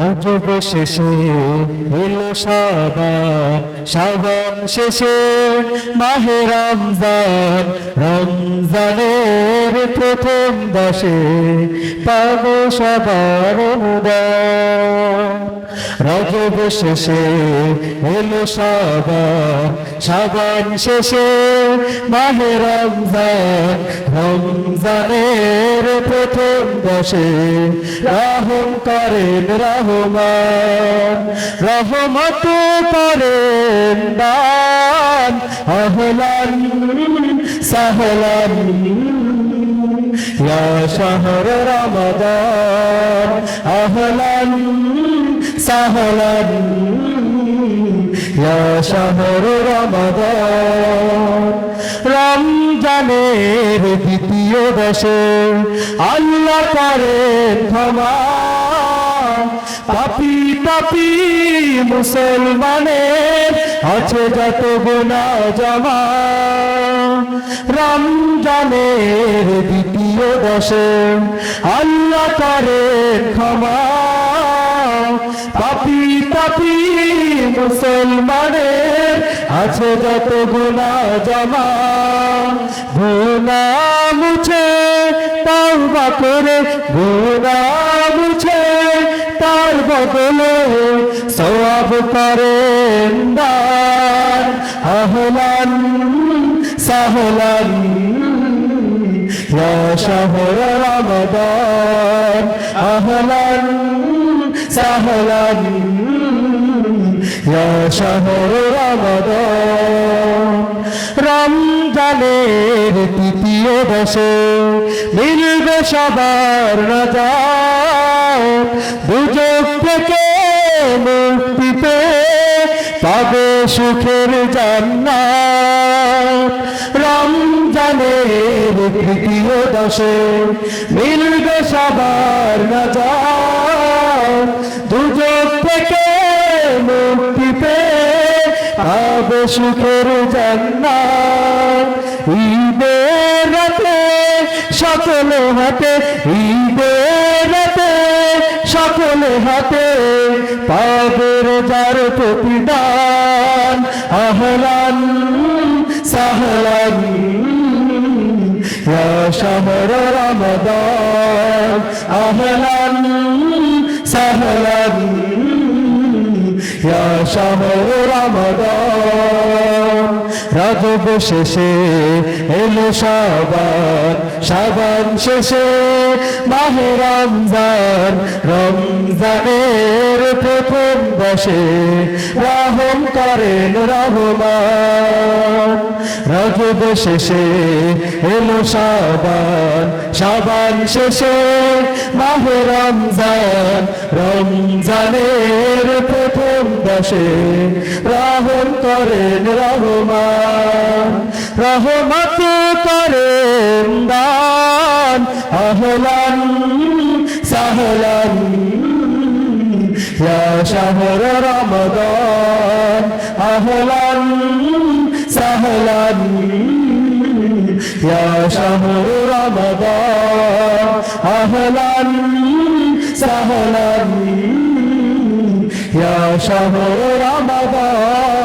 রজব শেষে এলো সাবান সাবান শেষে মাহে রমজান। রমজানের প্রথম দশে পাবো সবার রজব শেষে এলো সাবান সাবান শেষে মাহে রমজান। রমজানের প্রথম দশে রাহম করেন রহমান, রহমত করেন দান আহলান, সাহলান। ইয়া শহর রমাদান, আহলান, সাহলান। ইয়া শহর রমাদান। রমজানের দ্বিতীয় দশে আল্লাহ করেন ক্ষমা। পাপি পাপি মুসলমানের আছে যত গুণা জমা। রমজানের দ্বিতীয় দশে আল্লাহ করেন ক্ষমা। পাপি পাপি মুসলমানের আছে যত গুণা জমা। গুণা মুছে, তাওবা করে, গুণা মুছে বদলে সওয়াব করেন দান আহলান সাহলান শাহর আহলান সাহলান শাহর রমাদান। রমজানের তৃতীয় দশে মিলবে সবার রাজা। দুযোগ থেকে মুক্তি পেয়ে পাবে সুখের জান্নাত। রমজানের তৃতীয় দশে মিলবে সবার রাজা। দুযোগ থেকে মুক্তি পাবে সুখের জান্নাত। ঈদের রাতে, সকলে হাতে, ঈদের রাতে, সকলে হাতে পাবে রোজার প্রতিদান। আহলান সাহলান শাহর রমাদান। আহলান সাহলান ইয়া শাহর রমাদান। রজব শেষে এলো সাবান। সাবান শেষে মাহে রমজান। রমজানের প্রথম বসে রাহম করেন রহমান। রজব শেষে এলো সাবান। সাবান শেষে মাহে রমজান। রমজানের দশে রাহম করেন রহমান, রহমত করেন দান। আহলান সাহলান, ইয়া শাহর রমাদান। আহলান সাহলান, ইয়া শাহর রমাদান। আহলান সাহলান ইয়া শাহর রমাদান